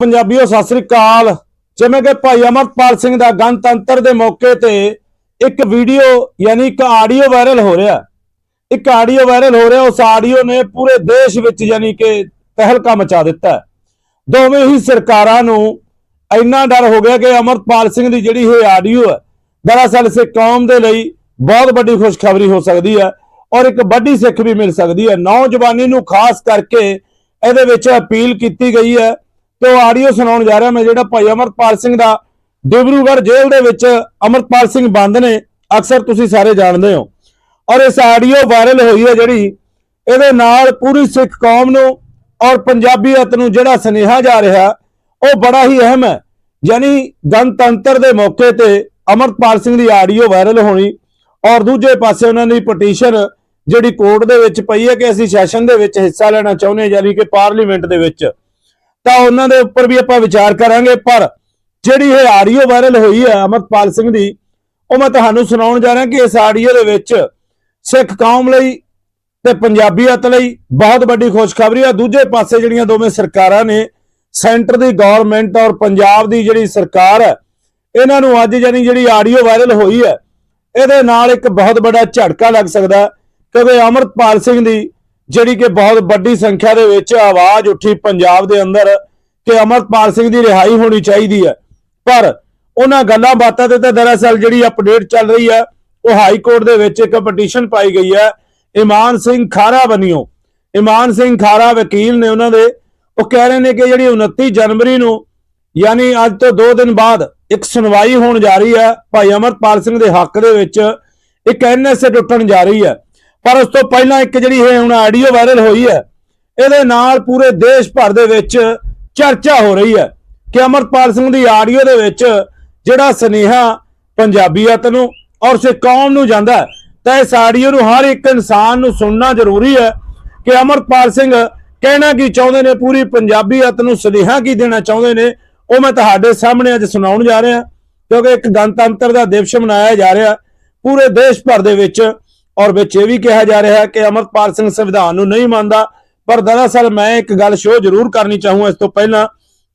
ਪੰਜਾਬੀਓ, ਸਤਿ ਸ੍ਰੀ ਅਕਾਲ। ਜਿਵੇਂ ਕਿ ਭਾਈ ਅਮਰਪਾਲ ਸਿੰਘ ਦਾ ਗਣਤੰਤਰ ਦੇ ਮੌਕੇ ਤੇ ਇੱਕ ਵੀਡੀਓ, ਯਾਨੀ ਇੱਕ ਆਡੀਓ ਵਾਇਰਲ ਹੋ ਰਿਹਾ ਇੱਕ ਆਡੀਓ ਵਾਇਰਲ ਹੋ ਰਿਹਾ, ਉਸ ਆਡੀਓ ਨੇ ਪੂਰੇ ਦੇਸ਼ ਵਿੱਚ ਯਾਨੀ ਕਿ ਤਹਿਲਕਾ ਮਚਾ ਦਿੱਤਾ ਦੋਵੇਂ ਹੀ ਸਰਕਾਰਾਂ ਨੂੰ ਇੰਨਾ ਡਰ ਹੋ ਗਿਆ ਕਿ ਅਮਰਪਾਲ ਸਿੰਘ ਦੀ ਜਿਹੜੀ ਇਹ ਆਡੀਓ ਹੈ, ਦਰਅਸਲ ਇਸੇ ਕੌਮ ਦੇ ਲਈ ਬਹੁਤ ਵੱਡੀ ਖੁਸ਼ਖਬਰੀ ਹੋ ਸਕਦੀ ਹੈ ਔਰ ਇੱਕ ਵੱਡੀ ਸਿੱਖ ਵੀ ਮਿਲ ਸਕਦੀ ਹੈ। ਨੌਜਵਾਨੀ ਨੂੰ ਖਾਸ ਕਰਕੇ ਇਹਦੇ ਵਿੱਚ ਅਪੀਲ ਕੀਤੀ ਗਈ ਹੈ ਤੇ ਉਹ ਆਡੀਓ ਸੁਣਾਉਣ ਜਾ ਰਿਹਾ ਮੈਂ, ਜਿਹੜਾ ਭਾਈ ਅਮਰਪਾਲ ਸਿੰਘ ਦਾ ਡਿਬਰੂਗੜ੍ਹ ਜੇਲ੍ਹ ਦੇ ਵਿੱਚ ਅਮਰਪਾਲ ਸਿੰਘ ਬੰਦ ਨੇ, ਅਕਸਰ ਤੁਸੀਂ ਸਾਰੇ ਜਾਣਦੇ ਹੋ। ਔਰ ਇਸ ਆਡੀਓ ਵਾਇਰਲ ਹੋਈ ਹੈ ਜਿਹੜੀ, ਇਹਦੇ ਨਾਲ ਪੂਰੀ ਸਿੱਖ ਕੌਮ ਨੂੰ ਔਰ ਪੰਜਾਬੀਅਤ ਨੂੰ ਜਿਹੜਾ ਸੁਨੇਹਾ ਜਾ ਰਿਹਾ, ਉਹ ਬੜਾ ਹੀ ਅਹਿਮ ਹੈ। ਯਾਨੀ ਗਣਤੰਤਰ ਦੇ ਮੌਕੇ ਤੇ ਅਮਰਪਾਲ ਸਿੰਘ ਦੀ ਆਡੀਓ ਵਾਇਰਲ ਹੋਣੀ ਔਰ ਦੂਜੇ ਪਾਸੇ ਉਹਨਾਂ ਦੀ ਪਟੀਸ਼ਨ ਜਿਹੜੀ ਕੋਰਟ ਦੇ ਵਿੱਚ ਪਈ ਹੈ ਕਿ ਅਸੀਂ ਸੈਸ਼ਨ ਦੇ ਵਿੱਚ ਹਿੱਸਾ ਲੈਣਾ ਚਾਹੁੰਦੇ ਹਾਂ, ਯਾਨੀ ਕਿ ਪਾਰਲੀਮੈਂਟ ਦੇ ਵਿੱਚ। ਤਾਂ ਉਹਨਾਂ ਦੇ ਉੱਪਰ ਵੀ ਆਪਾਂ ਵਿਚਾਰ ਕਰਾਂਗੇ, ਪਰ ਜਿਹੜੀ ਇਹ ਆਡੀਓ ਵਾਇਰਲ ਹੋਈ ਹੈ ਅਮਰਪਾਲ ਸਿੰਘ ਦੀ, ਉਹ ਮੈਂ ਤੁਹਾਨੂੰ ਸੁਣਾਉਣ ਜਾ ਰਿਹਾ ਕਿ ਇਸ ਆਡੀਓ ਦੇ ਵਿੱਚ ਸਿੱਖ ਕੌਮ ਲਈ ਤੇ ਪੰਜਾਬੀਅਤ ਲਈ ਬਹੁਤ ਵੱਡੀ ਖੁਸ਼ਖਬਰੀ ਹੈ ਦੂਜੇ ਪਾਸੇ ਜਿਹੜੀਆਂ ਦੋਵੇਂ ਸਰਕਾਰਾਂ ਨੇ, ਸੈਂਟਰ ਦੀ ਗਵਰਨਮੈਂਟ ਔਰ ਪੰਜਾਬ ਦੀ ਜਿਹੜੀ ਸਰਕਾਰ ਹੈ, ਇਹਨਾਂ ਨੂੰ ਅੱਜ ਜਾਨੀ ਜਿਹੜੀ ਆਡੀਓ ਵਾਇਰਲ ਹੋਈ ਹੈ, ਇਹਦੇ ਨਾਲ ਇੱਕ ਬਹੁਤ ਵੱਡਾ ਝਟਕਾ ਲੱਗ ਸਕਦਾ ਕਿਉਂਕਿ ਅਮਰਪਾਲ ਸਿੰਘ ਦੀ ਜਿਹੜੀ ਕਿ ਬਹੁਤ ਵੱਡੀ ਸੰਖਿਆ ਦੇ ਵਿੱਚ ਆਵਾਜ਼ ਉੱਠੀ ਪੰਜਾਬ ਦੇ ਅੰਦਰ ਕਿ ਅਮਰਪਾਲ ਸਿੰਘ ਦੀ ਰਿਹਾਈ ਹੋਣੀ ਚਾਹੀਦੀ ਹੈ। ਪਰ ਉਹਨਾਂ ਗੱਲਾਂ ਬਾਤਾਂ ਤੇ ਤਾਂ ਦਰਅਸਲ ਜਿਹੜੀ ਅਪਡੇਟ ਚੱਲ ਰਹੀ ਹੈ, ਉਹ ਹਾਈ ਕੋਰਟ ਦੇ ਵਿੱਚ ਇੱਕ ਪਟੀਸ਼ਨ ਪਾਈ ਗਈ ਹੈ, ਇਮਾਨ ਸਿੰਘ ਖਾਰਾ ਬਣਿਓ ਇਮਾਨ ਸਿੰਘ ਖਾਰਾ ਵਕੀਲ ਨੇ ਉਹਨਾਂ ਦੇ, ਉਹ ਕਹਿ ਰਹੇ ਨੇ ਕਿ ਜਿਹੜੀ 29 ਜਨਵਰੀ ਨੂੰ, ਯਾਨੀ ਅੱਜ ਤੋਂ 2 ਦਿਨ ਬਾਅਦ ਇੱਕ ਸੁਣਵਾਈ ਹੋਣ ਜਾ ਰਹੀ ਹੈ, ਭਾਈ ਅਮਰਪਾਲ ਸਿੰਘ ਦੇ ਹੱਕ ਦੇ ਵਿੱਚ ਇੱਕ ਐਨਐਸਏ ਟੁੱਟਣ ਜਾ ਰਹੀ ਹੈ। ਪਰ ਉਸ ਤੋਂ ਪਹਿਲਾਂ ਇੱਕ ਜਿਹੜੀ ਇਹ ਹੁਣ ਆਡੀਓ ਵਾਇਰਲ ਹੋਈ ਹੈ, ਇਹਦੇ ਨਾਲ ਪੂਰੇ ਦੇਸ਼ ਭਰ ਦੇ ਵਿੱਚ ਚਰਚਾ ਹੋ ਰਹੀ ਹੈ ਕਿ ਅਮਰਪਾਲ ਸਿੰਘ ਦੀ ਆਡੀਓ ਦੇ ਵਿੱਚ ਜਿਹੜਾ ਸਨੇਹਾ ਪੰਜਾਬੀਅਤ ਨੂੰ ਔਰ ਸੇ ਕੌਮ ਨੂੰ ਜਾਂਦਾ ਤਾਂ ਇਸ ਆਡੀਓ ਨੂੰ ਹਰ ਇੱਕ ਇਨਸਾਨ ਨੂੰ ਸੁਣਨਾ ਜ਼ਰੂਰੀ ਹੈ ਕਿ ਅਮਰਪਾਲ ਸਿੰਘ ਕਹਿਣਾ ਕੀ ਚਾਹੁੰਦੇ ਨੇ, ਪੂਰੀ ਪੰਜਾਬੀਅਤ ਨੂੰ ਸੁਨੇਹਾ ਕੀ ਦੇਣਾ ਚਾਹੁੰਦੇ ਨੇ, ਉਹ ਮੈਂ ਤੁਹਾਡੇ ਸਾਹਮਣੇ ਅੱਜ ਸੁਣਾਉਣ ਜਾ ਰਿਹਾ, ਕਿਉਂਕਿ ਇੱਕ ਗਣਤੰਤਰ ਦਾ ਦਿਵਸ ਮਨਾਇਆ ਜਾ ਰਿਹਾ, ਪੂਰੇ ਦੇਸ਼ ਭਰ ਦੇ ਵਿੱਚ ਔਰ ਵਿੱਚ ਇਹ ਵੀ ਕਿਹਾ ਜਾ ਰਿਹਾ ਕਿ ਅਮਰਪਾਲ ਸਿੰਘ ਸੰਵਿਧਾਨ ਨੂੰ ਨਹੀਂ ਮੰਨਦਾ, ਪਰ ਦਰਅਸਲ ਮੈਂ ਇੱਕ ਗੱਲ ਸ਼ੋਅ ਜ਼ਰੂਰ ਕਰਨੀ ਚਾਹੂੰਗਾ ਇਸ ਤੋਂ ਪਹਿਲਾਂ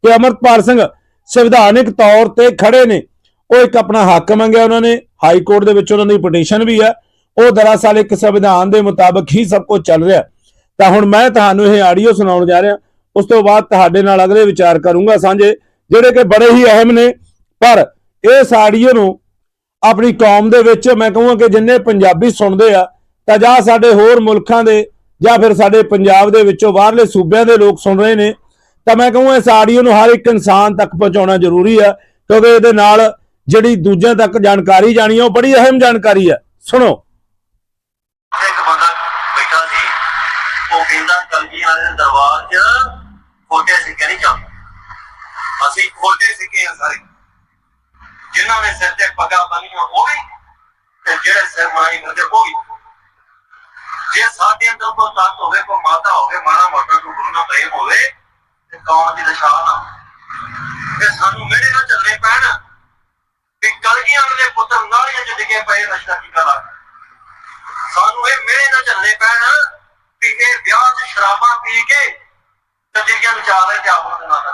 ਕਿ ਅਮਰਪਾਲ ਸਿੰਘ ਸੰਵਿਧਾਨਿਕ ਤੌਰ ਤੇ ਖੜੇ ਨੇ। ਉਹ ਇੱਕ ਆਪਣਾ ਹੱਕ ਮੰਗਿਆ ਉਹਨਾਂ ਨੇ, ਹਾਈ ਕੋਰਟ ਦੇ ਵਿੱਚ ਉਹਨਾਂ ਦੀ ਪਟੀਸ਼ਨ ਵੀ ਹੈ। ਉਹ ਦਰਅਸਲ ਇੱਕ ਸੰਵਿਧਾਨ ਦੇ ਮੁਤਾਬਕ ਹੀ ਸਭ ਕੁਝ ਚੱਲ ਰਿਹਾ। ਤਾਂ ਹੁਣ ਮੈਂ ਤੁਹਾਨੂੰ ਇਹ ਆਡੀਓ ਸੁਣਾਉਣ ਜਾ ਰਿਹਾ, ਉਸ ਤੋਂ ਬਾਅਦ ਤੁਹਾਡੇ ਨਾਲ ਅਗਲੇ ਵਿਚਾਰ ਕਰੂੰਗਾ ਸਾਂਝੇ, ਜਿਹੜੇ ਕਿ ਬੜੇ ਹੀ ਅਹਿਮ ਨੇ। ਪਰ ਇਸ ਆਡੀਓ ਨੂੰ ਆਪਣੀ ਕੌਮ ਦੇ ਵਿੱਚ ਮੈਂ ਕਹੂੰਗਾ ਕਿ ਜਿੰਨੇ ਪੰਜਾਬੀ ਸੁਣਦੇ ਆ, ਤਾਂ ਜਾਂ ਸਾਡੇ ਹੋਰ ਮੁਲਕਾਂ ਦੇ ਜਾਂ ਫਿਰ ਸਾਡੇ ਪੰਜਾਬ ਦੇ ਵਿੱਚੋਂ ਬਾਹਰਲੇ ਸੂਬਿਆਂ ਦੇ ਲੋਕ ਸੁਣ ਰਹੇ ਨੇ, ਤਾਂ ਮੈਂ ਕਹੂੰਗਾ ਇਸ ਆਡੀਓ ਨੂੰ ਹਰ ਇੱਕ ਇਨਸਾਨ ਤੱਕ ਪਹੁੰਚਾਉਣਾ ਜ਼ਰੂਰੀ ਹੈ ਕਿਉਂਕਿ ਇਹਦੇ ਨਾਲ ਜਿਹੜੀ ਦੂਜਿਆਂ ਤੱਕ ਜਾਣਕਾਰੀ ਜਾਣੀ ਹੈ ਉਹ ਬੜੀ ਅਹਿਮ ਜਾਣਕਾਰੀ ਹੈ ਸੁਣੋ। ਇੱਕ ਬੰਦਾ ਬੈਠਾ ਸੀ, ਉਹ ਕਹਿੰਦਾ ਕਲਗੀ ਵਾਲੇ ਦੇ ਦਰਬਾਰ 'ਚ ਖੋਟੇ ਸਿੱਕੇ ਨਹੀਂ ਚੱਲਦੇ। ਅਸੀਂ ਖੋਟੇ ਸਿੱਕੇ ਆ ਸਾਰੇ। ਜਿਨ੍ਹਾਂ ਨੇ ਸਿਰ ਤੇ ਪੱਗਾਂ ਬੰਨੀਆਂ ਉਹ ਵੀ ਤੇ ਜਿਹੜੇ ਸਿਰ ਮਾਈ ਹੁੰਦੇ ਉਹ ਵੀ ਜੇ ਸਾਡੇ ਅੰਦਰ ਕੋਈ ਤੱਤ ਹੋਵੇ, ਕੋਈ ਮਾਤਾ ਹੋਵੇ ਮਾਣਾ ਮੋਟਾ ਕੋਈ ਗੁਰੂ ਨਾਲ ਪ੍ਰੇਮ ਹੋਵੇ, ਤੇ ਕੌਣ ਦੀ ਦਸ਼ਾ ਨਾ ਤੇ ਸਾਨੂੰ ਮੇਰੇ ਨਾਲ ਚੱਲਣੇ ਪੈਣ ਕਿ ਕਲਗੀਆਂ ਵਾਲੇ ਦੇ ਪੁੱਤਰ ਨਾਲੀਆਂ 'ਚ ਡਿੱਗੇ ਪਏ ਨਸ਼ਾ ਕੀ ਕਰਾ? ਸਾਨੂੰ ਇਹ ਮੇਰੇ ਨਾਲ ਚੱਲਣੇ ਪੈਣ ਵੀ ਇਹ ਵਿਆਹ 'ਚ ਸ਼ਰਾਬਾਂ ਪੀ ਕੇ ਤੇ ਜਿਹੜੀਆਂ ਵਿਚਾਰ ਰਹੇ ਤੇ ਆਪੋ ਦੇ ਨਾਲ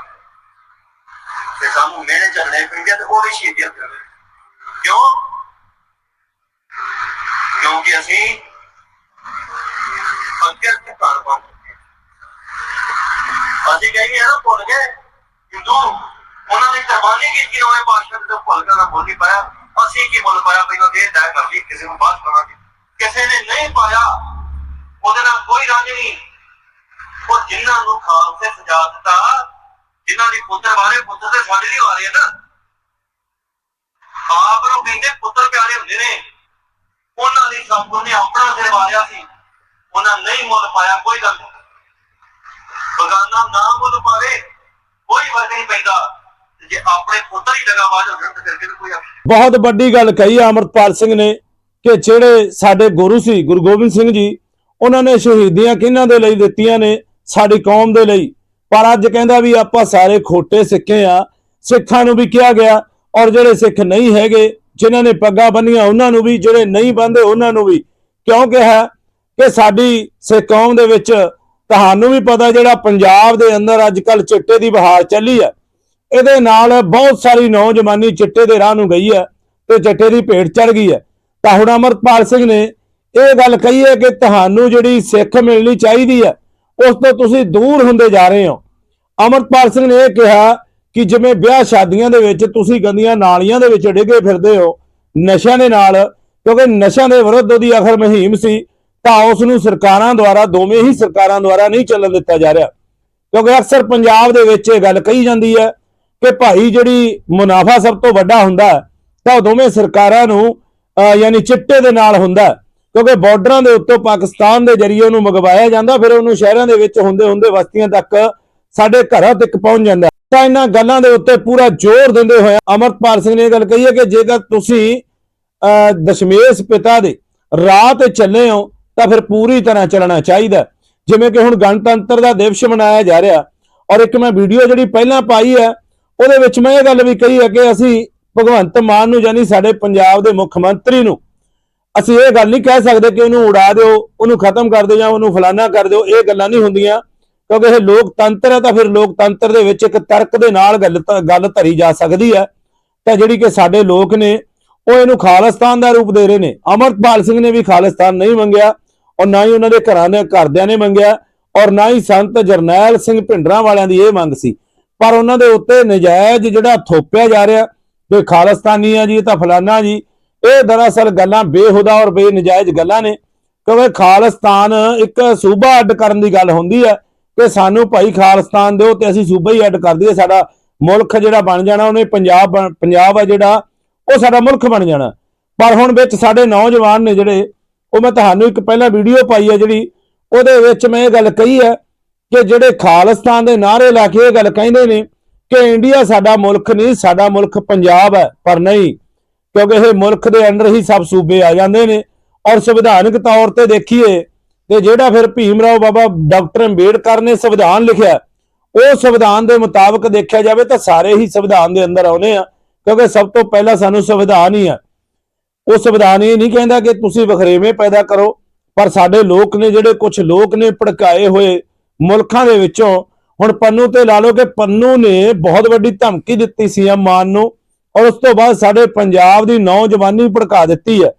ਸਾਨੂੰ ਮੇਰੇ ਚੱਲਣੇ ਪੈਂਦੇ ਤੇ ਉਹ ਵੀ ਸ਼ਹੀਦੀਆਂ ਕਰਦੇ ਕਿਉਂ? ਕਿਉਂਕਿ ਅਸੀਂ ਅੱਗੇ ਤੇ ਘਰ ਬਣ ਅਸੀਂ ਕਹਿੰਦੇ ਆ ਭੁੱਲ ਗਏ, ਹਿੰਦੂ, ਉਹਨਾਂ ਨੇ ਕੁਰਬਾਨੀ ਕੀਤੀ ਨਵੇਂ ਪਾਤਸ਼ਾਹ ਦੇ ਭੁੱਲ ਕੇ ਨਾ ਬੋਲੀ ਪਾਇਆ। ਅਸੀਂ ਕੀ ਮੁੱਲ ਪਾਇਆ? ਪਹਿਲਾਂ ਦੇ ਤੈਅ ਕਰ ਲਈ, ਕਿਸੇ ਨੂੰ ਬਾਅਦ ਕਰਾਂਗੇ ਕਿਸੇ ਨੇ ਨਹੀਂ ਪਾਇਆ, ਉਹਦੇ ਨਾਲ ਕੋਈ ਰੰਜ ਨਹੀਂ। ਉਹ ਜਿਨ੍ਹਾਂ ਨੂੰ ਖਾਲਸੇ ਸਜਾ ਦਿੱਤਾ ਜਿਨ੍ਹਾਂ ਦੀ ਪੁੱਤਰ ਵਾਰੇ ਪੁੱਤਰ ਤੇ ਸਾਡੇ ਲਈ ਵਾਰੇ ਆ ਨਾ। ਆਪ ਨੂੰ ਕਹਿੰਦੇ ਪੁੱਤਰ ਪਿਆਰੇ ਹੁੰਦੇ ਨੇ। ਉਹਨਾਂ ਦੀ ਸਭ ਨੇ ਆਪਣਾ ਸਿਰ ਵਾਰਿਆ ਸੀ। ਉਹਨਾਂ ਨਹੀਂ ਮੁੱਲ ਪਾਇਆ, ਕੋਈ ਗੱਲ ਨਹੀਂ। ਬਗਾਨਾ ਨਾ ਮੁੱਲ ਪਾਵੇ, ਕੋਈ ਫ਼ਰਕ ਨਹੀਂ ਪੈਂਦਾ। ਜੇ ਆਪਣੇ ਪੁੱਤਰ ਹੀ ਲਗਾਵਾਜ ਹੋ ਜਾਣ ਕੋਈ ਬਹੁਤ ਵੱਡੀ ਗੱਲ ਕਹੀ ਆ ਅਮਰਪਾਲ ਸਿੰਘ ਨੇ ਕਿ ਜਿਹੜੇ ਸਾਡੇ ਗੁਰੂ ਸੀ, ਗੁਰੂ ਗੋਬਿੰਦ ਸਿੰਘ ਜੀ, ਉਹਨਾਂ ਨੇ ਸ਼ਹੀਦੀਆਂ ਕਿਹਨਾਂ ਦੇ ਲਈ ਦਿੱਤੀਆਂ ਨੇ? ਸਾਡੀ ਕੌਮ ਦੇ ਲਈ। ਪਰ ਅੱਜ ਕਹਿੰਦਾ ਵੀ ਆਪਾਂ ਸਾਰੇ ਖੋਟੇ ਸਿੱਖੇ ਆ, ਸਿੱਖਾਂ ਨੂੰ ਵੀ ਕਿਹਾ ਗਿਆ ਔਰ ਜਿਹੜੇ ਸਿੱਖ ਨਹੀਂ ਹੈਗੇ, ਜਿਨ੍ਹਾਂ ਨੇ ਪੱਗਾਂ ਬੰਨੀਆਂ ਉਹਨਾਂ ਨੂੰ ਵੀ, ਜਿਹੜੇ ਨਹੀਂ ਬੰਨਦੇ ਉਹਨਾਂ ਨੂੰ ਵੀ। ਕਿਉਂ ਕਿਹਾ? ਕਿ ਸਾਡੀ ਸਿੱਖ ਕੌਮ ਦੇ ਵਿੱਚ ਤੁਹਾਨੂੰ ਵੀ ਪਤਾ ਜਿਹੜਾ ਪੰਜਾਬ ਦੇ ਅੰਦਰ ਅੱਜ ਕੱਲ ਚਿੱਟੇ ਦੀ ਬਹਾਰ ਚੱਲੀ ਹੈ ਇਹਦੇ ਨਾਲ ਬਹੁਤ ਸਾਰੀ ਨੌਜਵਾਨੀ ਚਿੱਟੇ ਦੇ ਰਾਹ ਨੂੰ ਗਈ ਹੈ ਤੇ ਚਿੱਟੇ ਦੀ ਭੇਟ ਚੜ ਗਈ ਹੈ ਤਾਂ ਹੁਣ ਅਮਰਪਾਲ ਸਿੰਘ ਨੇ ਇਹ ਗੱਲ ਕਹੀ ਹੈ ਕਿ ਤੁਹਾਨੂੰ ਜਿਹੜੀ ਸਿੱਖ ਮਿਲਣੀ ਚਾਹੀਦੀ ਹੈ ਉਸ ਤੋਂ ਤੁਸੀਂ ਦੂਰ ਹੁੰਦੇ ਜਾ ਰਹੇ ਹੋ। ਅਮਰਪਾਲ ਸਿੰਘ ਨੇ ਇਹ ਕਿਹਾ ਕਿ ਜਿਵੇਂ ਵਿਆਹ ਸ਼ਾਦੀਆਂ ਦੇ ਵਿੱਚ ਤੁਸੀਂ ਗੰਦੀਆਂ ਨਾਲੀਆਂ ਦੇ ਵਿੱਚ ਡਿੱਗੇ ਫਿਰਦੇ ਹੋ ਨਸ਼ਿਆਂ ਦੇ ਨਾਲ ਕਿਉਂਕਿ ਨਸ਼ਿਆਂ ਦੇ ਵਿਰੁੱਧ ਉਹਦੀ ਆਖਰ ਮੁਹਿੰਮ ਸੀ ਤਾਂ ਉਸ ਨੂੰ ਸਰਕਾਰਾਂ ਦੁਆਰਾ ਦੋਵੇਂ ਹੀ ਸਰਕਾਰਾਂ ਦੁਆਰਾ ਨਹੀਂ ਚੱਲਣ ਦਿੱਤਾ ਜਾ ਰਿਹਾ। ਕਿਉਂਕਿ ਅਕਸਰ ਪੰਜਾਬ ਦੇ ਵਿੱਚ ਇਹ ਗੱਲ ਕਹੀ ਜਾਂਦੀ ਹੈ ਕਿ ਭਾਈ ਜਿਹੜੀ ਮੁਨਾਫਾ ਸਭ ਤੋਂ ਵੱਡਾ ਹੁੰਦਾ ਤਾਂ ਉਹ ਦੋਵੇਂ ਸਰਕਾਰਾਂ ਨੂੰ ਅਹ, ਯਾਨੀ ਚਿੱਟੇ ਦੇ ਨਾਲ ਹੁੰਦਾ ਕਿਉਂਕਿ ਬਾਰਡਰਾਂ ਦੇ ਉੱਤੋਂ ਪਾਕਿਸਤਾਨ ਦੇ ਜਰੀਏ ਉਹਨੂੰ ਮੰਗਵਾਇਆ ਜਾਂਦਾ ਫਿਰ ਉਹਨੂੰ ਸ਼ਹਿਰਾਂ ਦੇ ਵਿੱਚ ਹੁੰਦੇ ਹੁੰਦੇ ਵਸਤੀਆਂ ਤੱਕ ਸਾਡੇ ਘਰਾਂ ਤੱਕ ਪਹੁੰਚ ਜਾਂਦਾ। ਤਾਂ ਇਹਨਾਂ ਗੱਲਾਂ ਦੇ ਉੱਤੇ ਪੂਰਾ ਜ਼ੋਰ ਦਿੰਦੇ ਹੋਏ ਅਮਰਪਾਲ ਸਿੰਘ ਨੇ ਇਹ ਗੱਲ ਕਹੀ ਹੈ ਕਿ ਜੇਕਰ ਤੁਸੀਂ ਅਹ, ਦਸ਼ਮੇਸ਼ ਪਿਤਾ ਦੇ ਰਾਹ ਤੇ ਚੱਲੇ ਹੋ ਤਾਂ ਫਿਰ ਪੂਰੀ ਤਰ੍ਹਾਂ ਚੱਲਣਾ ਚਾਹੀਦਾ। ਜਿਵੇਂ ਕਿ ਹੁਣ ਗਣਤੰਤਰ ਦਾ ਦਿਵਸ ਮਨਾਇਆ ਜਾ ਰਿਹਾ ਔਰ ਇੱਕ ਮੈਂ ਵੀਡੀਓ ਜਿਹੜੀ ਪਹਿਲਾਂ ਪਾਈ ਹੈ ਉਹਦੇ ਵਿੱਚ ਮੈਂ ਇਹ ਗੱਲ ਵੀ ਕਹੀ ਹੈ ਕਿ ਅਸੀਂ ਭਗਵੰਤ ਮਾਨ ਨੂੰ ਯਾਨੀ ਸਾਡੇ ਪੰਜਾਬ ਦੇ ਮੁੱਖ ਮੰਤਰੀ ਨੂੰ ਅਸੀਂ ਇਹ ਗੱਲ ਨਹੀਂ ਕਹਿ ਸਕਦੇ ਕਿ ਉਹਨੂੰ ਉਡਾ ਦਿਓ, ਉਹਨੂੰ ਖਤਮ ਕਰ ਦਿਓ ਜਾਂ ਉਹਨੂੰ ਫਲਾਨਾ ਕਰ ਦਿਓ, ਇਹ ਗੱਲਾਂ ਨਹੀਂ ਹੁੰਦੀਆਂ। ਕਿਉਂਕਿ ਇਹ ਲੋਕਤੰਤਰ ਹੈ ਤਾਂ ਫਿਰ ਲੋਕਤੰਤਰ ਦੇ ਵਿੱਚ ਇੱਕ ਤਰਕ ਦੇ ਨਾਲ ਗੱਲ ਗੱਲ ਧਰੀ ਜਾ ਸਕਦੀ ਹੈ। ਤਾਂ ਜਿਹੜੀ ਕਿ ਸਾਡੇ ਲੋਕ ਨੇ, ਉਹ ਇਹਨੂੰ ਖਾਲਿਸਤਾਨ ਦਾ ਰੂਪ ਦੇ ਰਹੇ ਨੇ। ਅਮਰਪਾਲ ਸਿੰਘ ਨੇ ਵੀ ਖਾਲਿਸਤਾਨ ਨਹੀਂ ਮੰਗਿਆ, ਔਰ ਨਾ ਹੀ ਉਹਨਾਂ ਦੇ ਘਰਾਂ ਦੇ ਘਰਦਿਆਂ ਨੇ ਮੰਗਿਆ, ਔਰ ਨਾ ਹੀ ਸੰਤ ਜਰਨੈਲ ਸਿੰਘ ਭਿੰਡਰਾਂ ਵਾਲਿਆਂ ਦੀ ਇਹ ਮੰਗ ਸੀ। ਪਰ ਉਹਨਾਂ ਦੇ ਉੱਤੇ ਨਜਾਇਜ਼ ਜਿਹੜਾ ਥੋਪਿਆ ਜਾ ਰਿਹਾ ਕਿ ਖਾਲਿਸਤਾਨੀ ਆ ਜੀ ਤਾਂ ਫਲਾਨਾ ਜੀ ਇਹ ਦਰਅਸਲ ਗੱਲਾਂ ਬੇਹੁਦਾ ਔਰ ਬੇਨਜਾਇਜ਼ ਗੱਲਾਂ ਨੇ, ਕਿਉਂਕਿ ਖਾਲਿਸਤਾਨ ਇੱਕ ਸੂਬਾ ਅੱਡ ਕਰਨ ਦੀ ਗੱਲ ਹੁੰਦੀ ਹੈ ਕਿ ਸਾਨੂੰ ਭਾਈ ਖਾਲਿਸਤਾਨ ਦਿਓ ਤੇ ਅਸੀਂ ਸੂਬਾ ਹੀ ਅੱਡ ਕਰ ਦਈਏ, ਸਾਡਾ ਮੁਲਕ ਜਿਹੜਾ ਬਣ ਜਾਣਾ, ਉਹਨੇ ਪੰਜਾਬ ਬਣ- ਪੰਜਾਬ ਆ ਜਿਹੜਾ, ਉਹ ਸਾਡਾ ਮੁਲਕ ਬਣ ਜਾਣਾ। ਪਰ ਹੁਣ ਵਿੱਚ ਸਾਡੇ ਨੌਜਵਾਨ ਨੇ ਜਿਹੜੇ, ਉਹ ਮੈਂ ਤੁਹਾਨੂੰ ਇੱਕ ਪਹਿਲਾਂ ਵੀਡੀਓ ਪਾਈ ਹੈ ਜਿਹੜੀ, ਉਹਦੇ ਵਿੱਚ ਮੈਂ ਇਹ ਗੱਲ ਕਹੀ ਹੈ ਕਿ ਜਿਹੜੇ ਖਾਲਿਸਤਾਨ ਦੇ ਨਾਅਰੇ ਲਾ ਕੇ ਇਹ ਗੱਲ ਕਹਿੰਦੇ ਨੇ ਕਿ ਇੰਡੀਆ ਸਾਡਾ ਮੁਲਕ ਨਹੀਂ, ਸਾਡਾ ਮੁਲਕ ਪੰਜਾਬ ਹੈ, ਪਰ ਨਹੀਂ। ਕਿਉਂਕਿ ਇਹ ਮੁਲਕ ਦੇ ਅੰਦਰ ਹੀ ਸਭ ਸੂਬੇ ਆ ਜਾਂਦੇ ਨੇ। ਔਰ ਸੰਵਿਧਾਨਕ ਤੌਰ ਤੇ ਦੇਖੀਏ ਤੇ ਜਿਹੜਾ ਫਿਰ ਭੀਮ ਰਾਓ ਬਾਬਾ ਡਾਕਟਰ ਅੰਬੇਡਕਰ ਨੇ ਸੰਵਿਧਾਨ ਲਿਖਿਆ, ਉਹ ਸੰਵਿਧਾਨ ਦੇ ਮੁਤਾਬਕ ਦੇਖਿਆ ਜਾਵੇ ਤਾਂ ਸਾਰੇ ਹੀ ਸੰਵਿਧਾਨ ਦੇ ਅੰਦਰ ਆਉਨੇ ਆ, ਕਿਉਂਕਿ ਸਭ ਤੋਂ ਪਹਿਲਾਂ ਸਾਨੂੰ ਸੰਵਿਧਾਨ ਹੀ ਆ। ਉਹ ਸੰਵਿਧਾਨ ਇਹ ਨਹੀਂ ਕਹਿੰਦਾ ਕਿ ਤੁਸੀਂ ਵਖਰੇਵੇਂ ਪੈਦਾ ਕਰੋ, ਪਰ ਸਾਡੇ ਲੋਕ ਨੇ ਜਿਹੜੇ ਕੁਝ ਲੋਕ ਨੇ ਭੜਕਾਏ ਹੋਏ ਮੁਲਕਾਂ ਦੇ ਵਿੱਚੋਂ, ਹੁਣ ਪੰਨੂ ਤੇ ਲਾ ਲਓ ਕਿ ਪੰਨੂ ਨੇ ਬਹੁਤ ਵੱਡੀ ਧਮਕੀ ਦਿੱਤੀ ਸੀ ਸੀਐਮ ਮਾਨ ਨੂੰ ਔਰ ਉਸ ਤੋਂ ਬਾਅਦ ਸਾਡੇ ਪੰਜਾਬ ਦੀ ਨੌਜਵਾਨੀ ਭੜਕਾ ਦਿੱਤੀ ਹੈ।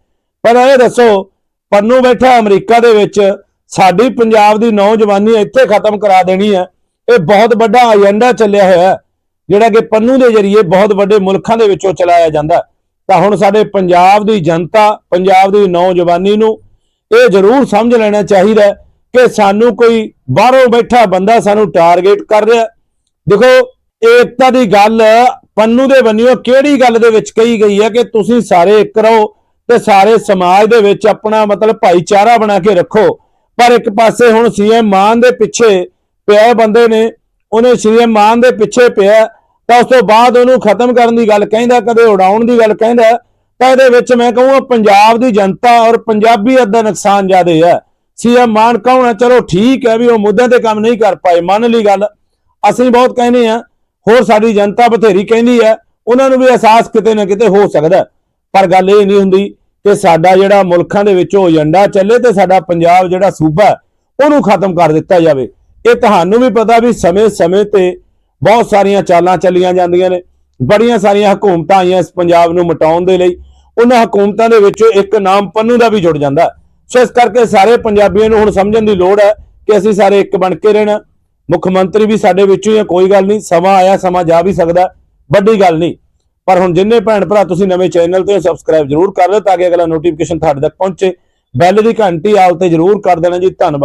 ਪਰ ਇਹ ਦੱਸੋ, ਪੰਨੂ ਬੈਠਾ ਅਮਰੀਕਾ ਦੇ ਵਿੱਚ, ਸਾਡੀ ਪੰਜਾਬ ਦੀ ਨੌਜਵਾਨੀ ਇੱਥੇ ਖਤਮ ਕਰਾ ਦੇਣੀ ਹੈ। ਇਹ ਬਹੁਤ ਵੱਡਾ ਏਜੰਡਾ ਚੱਲਿਆ ਹੋਇਆ ਜਿਹੜਾ ਕਿ ਪੰਨੂ ਦੇ ਜ਼ਰੀਏ ਬਹੁਤ ਵੱਡੇ ਮੁਲਕਾਂ ਦੇ ਵਿੱਚੋਂ ਚਲਾਇਆ ਜਾਂਦਾ ਤਾਂ ਹੁਣ ਸਾਡੇ ਪੰਜਾਬ ਦੀ ਜਨਤਾ, ਪੰਜਾਬ ਦੀ ਨੌਜਵਾਨੀ ਨੂੰ ਇਹ ਜ਼ਰੂਰ ਸਮਝ ਲੈਣਾ ਚਾਹੀਦਾ ਕਿ ਸਾਨੂੰ ਕੋਈ ਬਾਹਰੋਂ ਬੈਠਾ ਬੰਦਾ ਸਾਨੂੰ ਟਾਰਗੇਟ ਕਰ ਰਿਹਾ ਦੇਖੋ, ਏਕਤਾ ਦੀ ਗੱਲ ਪੰਨੂ ਦੇ ਬੰਨਿਓ ਕਿਹੜੀ ਗੱਲ ਦੇ ਵਿੱਚ ਕਹੀ ਗਈ ਹੈ ਕਿ ਤੁਸੀਂ ਸਾਰੇ ਇੱਕ ਰਹੋ ਤੇ ਸਾਰੇ ਸਮਾਜ ਦੇ ਵਿੱਚ ਆਪਣਾ ਮਤਲਬ ਭਾਈਚਾਰਾ ਬਣਾ ਕੇ ਰੱਖੋ। ਪਰ ਇੱਕ ਪਾਸੇ ਹੁਣ ਸੀਐਮ ਮਾਨ ਦੇ ਪਿੱਛੇ ਪਿਆ ਬੰਦੇ ਨੇ, ਉਹਨੇ ਸੀਐਮ ਮਾਨ ਦੇ ਪਿੱਛੇ ਪਿਆ, ਤਾਂ ਉਸ ਤੋਂ ਬਾਅਦ ਉਹਨੂੰ ਖਤਮ ਕਰਨ ਦੀ ਗੱਲ ਕਹਿੰਦਾ, ਕਦੇ ਉਡਾਉਣ ਦੀ ਗੱਲ ਕਹਿੰਦਾ, ਤਾਂ ਇਹਦੇ ਵਿੱਚ ਮੈਂ ਕਹੂੰਗਾ ਪੰਜਾਬ ਦੀ ਜਨਤਾ ਔਰ ਪੰਜਾਬੀਅਤ ਦਾ ਨੁਕਸਾਨ ਜ਼ਿਆਦਾ ਹੈ। ਸੀਐਮ ਮਾਨ ਕੌਣ ਹੈ? ਚਲੋ ਠੀਕ ਹੈ ਵੀ ਉਹ ਮੁੱਦਿਆਂ ਤੇ ਕੰਮ ਨਹੀਂ ਕਰ ਪਾਏ, ਮੰਨ ਲਈ ਗੱਲ। ਅਸੀਂ ਬਹੁਤ ਕਹਿੰਦੇ ਆ ਹੋਰ ਸਾਡੀ ਜਨਤਾ ਬਥੇਰੀ ਕਹਿੰਦੀ ਹੈ, ਉਹਨਾਂ ਨੂੰ ਵੀ ਅਹਿਸਾਸ ਕਿਤੇ ਨਾ ਕਿਤੇ ਹੋ ਸਕਦਾ ਪਰ ਗੱਲ ਇਹ ਨਹੀਂ ਹੁੰਦੀ ਕਿ ਸਾਡਾ ਜਿਹੜਾ ਮੁਲਕਾਂ ਦੇ ਵਿੱਚੋਂ ਏਜੰਡਾ ਚੱਲੇ ਤੇ ਸਾਡਾ ਪੰਜਾਬ ਜਿਹੜਾ ਸੂਬਾ ਉਹਨੂੰ ਖਤਮ ਕਰ ਦਿੱਤਾ ਜਾਵੇ। ਇਹ ਤੁਹਾਨੂੰ ਵੀ ਪਤਾ ਵੀ ਸਮੇਂ-ਸਮੇਂ ਤੇ ਬਹੁਤ ਸਾਰੀਆਂ ਚਾਲਾਂ ਚੱਲੀਆਂ ਜਾਂਦੀਆਂ ਨੇ। ਬੜੀਆਂ ਸਾਰੀਆਂ ਹਕੂਮਤਾਂ ਆਈਆਂ ਇਸ ਪੰਜਾਬ ਨੂੰ ਮਟਾਉਣ ਦੇ ਲਈ। ਉਹਨਾਂ ਹਕੂਮਤਾਂ ਦੇ ਵਿੱਚੋਂ ਇੱਕ ਨਾਮ ਪੰਨੂ ਦਾ ਵੀ ਜੁੜ ਜਾਂਦਾ ਸੋ ਇਸ ਕਰਕੇ ਸਾਰੇ ਪੰਜਾਬੀਆਂ ਨੂੰ ਹੁਣ ਸਮਝਣ ਦੀ ਲੋੜ ਹੈ ਕਿ ਅਸੀਂ ਸਾਰੇ ਇੱਕ ਬਣ ਕੇ ਰਹਿਣਾ ਮੁੱਖ ਮੰਤਰੀ ਵੀ ਸਾਡੇ ਵਿੱਚੋਂ ਹੀ ਆ, ਕੋਈ ਗੱਲ ਨਹੀਂ, ਸਮਾਂ ਆਇਆ, ਸਮਾਂ ਜਾ ਵੀ ਸਕਦਾ, ਵੱਡੀ ਗੱਲ ਨਹੀਂ। ਪਰ ਹੁਣ ਜਿੰਨੇ ਭੈਣ ਭਰਾ ਤੁਸੀਂ ਨਵੇਂ ਚੈਨਲ ਤੇ ਸਬਸਕ੍ਰਾਈਬ ਜ਼ਰੂਰ ਕਰ ਲਓ ਤਾਂ ਕਿ ਅਗਲਾ ਨੋਟੀਫਿਕੇਸ਼ਨ ਤੁਹਾਡੇ ਤੱਕ ਪਹੁੰਚੇ। ਬੈਲ ਦੀ ਘੰਟੀ ਆਲ ਤੇ ਜ਼ਰੂਰ ਕਰ ਦੇਣਾ ਜੀ, ਧੰਨਵਾਦ।